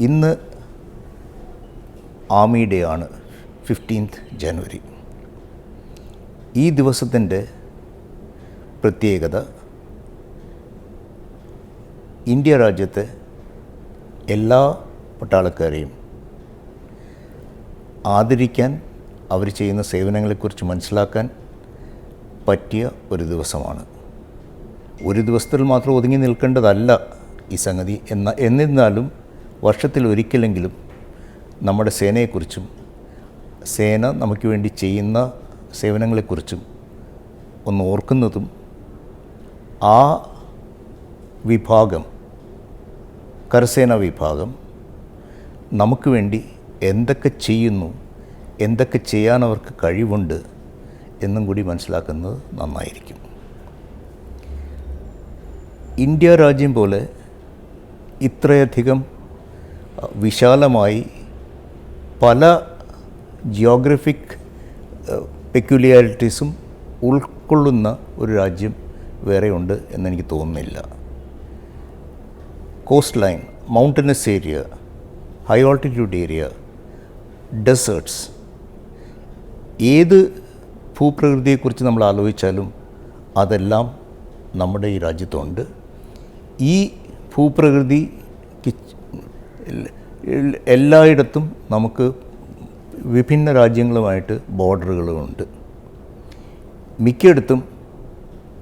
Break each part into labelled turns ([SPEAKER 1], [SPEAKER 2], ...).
[SPEAKER 1] ഇന്ന് army day ആണ് fifteenth ജനുവരി ഈ ദിവസത്തിന്റെ പ്രത്യേകത ഇന്ത്യ രാജ്യത്തെ എല്ലാ പട്ടാളക്കാരെയും ആദരിക്കാൻ അവർ ചെയ്യുന്ന സേവനങ്ങളെക്കുറിച്ച് മനസ്സിലാക്കാൻ പറ്റിയ ഒരു ദിവസമാണ്. ഒരു ദിവസത്തിൽ മാത്രം ഒതുങ്ങി നിൽക്കേണ്ടതല്ല ഈ സംഗതി എന്ന എന്നിരുന്നാലും വർഷത്തിൽ ഒരിക്കലെങ്കിലും നമ്മുടെ സേനയെക്കുറിച്ചും സേന നമുക്ക് വേണ്ടി ചെയ്യുന്ന സേവനങ്ങളെക്കുറിച്ചും ഒന്ന് ഓർക്കുന്നതും ആ വിഭാഗം കരസേന വിഭാഗം നമുക്ക് വേണ്ടി എന്തൊക്കെ ചെയ്യുന്നു എന്തൊക്കെ ചെയ്യാൻ അവർക്ക് കഴിവുണ്ട് എന്നും കൂടി മനസ്സിലാക്കുന്നത് നന്നായിരിക്കും. ഇന്ത്യ രാജ്യം പോലെ ഇത്രയധികം വിശാലമായി പല ജിയോഗ്രഫിക് പെക്യുലിയാരിറ്റീസും ഉൾക്കൊള്ളുന്ന ഒരു രാജ്യം വേറെയുണ്ട് എന്നെനിക്ക് തോന്നുന്നില്ല. Coastline mountainous area high altitude area deserts ഏത് ഭൂപ്രകൃതിയെക്കുറിച്ച് നമ്മൾ ആലോചിച്ചാലും അതെല്ലാം നമ്മുടെ ഈ രാജ്യത്തുണ്ട്. ഈ എല്ല- എല്ലായിടത്തും നമുക്ക് വിഭിന്ന രാജ്യങ്ങളുമായിട്ട് ബോർഡറുകളുണ്ട്. മിക്കയിടത്തും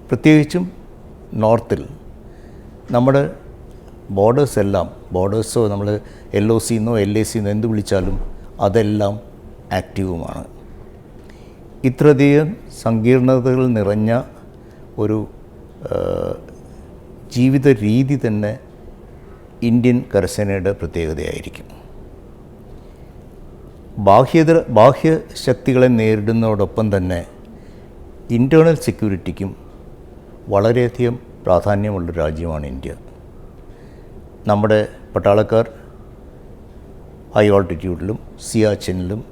[SPEAKER 1] പ്രത്യേകിച്ചും നോർത്തിൽ നമ്മുടെ ബോർഡേഴ്സ് എല്ലാം ബോർഡേഴ്സോ നമ്മൾ എൽ ഒ സിന്നോ എൽ എ സിന്നോ എന്ത് വിളിച്ചാലും അതെല്ലാം ആക്റ്റീവുമാണ്. ഇത്രയധികം സങ്കീർണതകൾ നിറഞ്ഞ ഒരു ജീവിത രീതി തന്നെ ഇന്ത്യൻ കരസേനയുടെ പ്രത്യേകതയായിരിക്കും. ബാഹ്യതര ബാഹ്യ ശക്തികളെ നേരിടുന്നതോടൊപ്പം തന്നെ ഇന്റേർണൽ സെക്യൂരിറ്റിക്കും വളരെയധികം പ്രാധാന്യമുള്ള രാജ്യമാണ് ഇന്ത്യ. നമ്മുടെ പട്ടാളക്കാർ ഹൈ ഓൾട്ടിറ്റ്യൂഡിലും സിയാച്ചിനിലും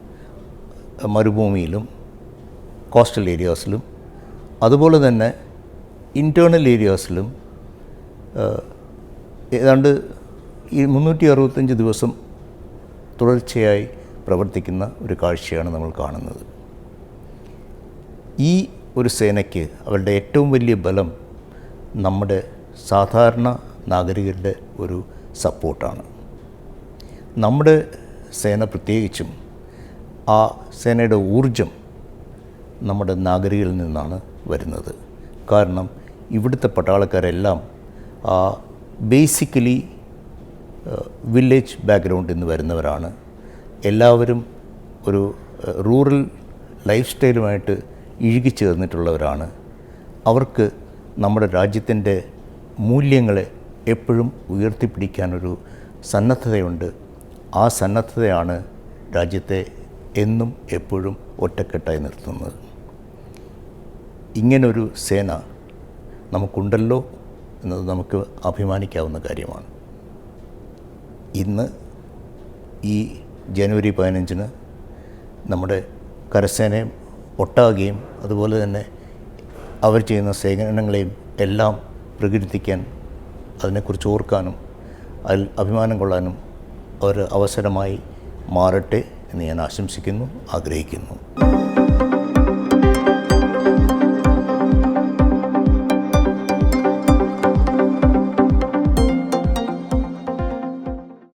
[SPEAKER 1] മരുഭൂമിയിലും കോസ്റ്റൽ ഏരിയാസിലും അതുപോലെ തന്നെ ഇന്റേർണൽ ഏരിയാസിലും ഏതാണ്ട് ഈ മുന്നൂറ്റി അറുപത്തഞ്ച് ദിവസം തുടർച്ചയായി പ്രവർത്തിക്കുന്ന ഒരു കാഴ്ചയാണ് നമ്മൾ കാണുന്നത്. ഈ ഒരു സേനയ്ക്ക് അവരുടെ ഏറ്റവും വലിയ ബലം നമ്മുടെ സാധാരണ നാഗരികരുടെ ഒരു സപ്പോർട്ടാണ്. നമ്മുടെ സേന പ്രത്യേകിച്ചും ആ സേനയുടെ ഊർജം നമ്മുടെ നാഗരികളിൽ നിന്നാണ് വരുന്നത്. കാരണം ഇവിടുത്തെ പട്ടാളക്കാരെല്ലാം ആ ബേസിക്കലി വില്ലേജ് ബാക്ക്ഗ്രൗണ്ടിൽ നിന്ന് വരുന്നവരാണ്. എല്ലാവരും ഒരു റൂറൽ ലൈഫ് സ്റ്റൈലുമായിട്ട് ഇഴുകിച്ചേർന്നിട്ടുള്ളവരാണ് അവർക്ക് നമ്മുടെ രാജ്യത്തിന്റെ മൂല്യങ്ങളെ എപ്പോഴും ഉയർത്തിപ്പിടിക്കാനൊരു സന്നദ്ധതയുണ്ട്. ആ സന്നദ്ധതയാണ് രാജ്യത്തെ എന്നും എപ്പോഴും ഒറ്റക്കെട്ടായി നിർത്തുന്നത്. ഇങ്ങനൊരു സേന നമുക്കുണ്ടല്ലോ എന്നത് നമുക്ക് അഭിമാനിക്കാവുന്ന കാര്യമാണ്. ഇന്ന് ഈ ജനുവരി പതിനഞ്ചിന് നമ്മുടെ കരസേനയും ഒട്ടാകുകയും അതുപോലെ തന്നെ അവർ ചെയ്യുന്ന സേവനങ്ങളെയും എല്ലാം പ്രകീർത്തിക്കാൻ അതിനെക്കുറിച്ച് ഓർക്കാനും അതിൽ അഭിമാനം കൊള്ളാനും ഒരു അവസരമായി മാറട്ടെ എന്ന് ഞാൻ ആശംസിക്കുന്നു ആഗ്രഹിക്കുന്നു.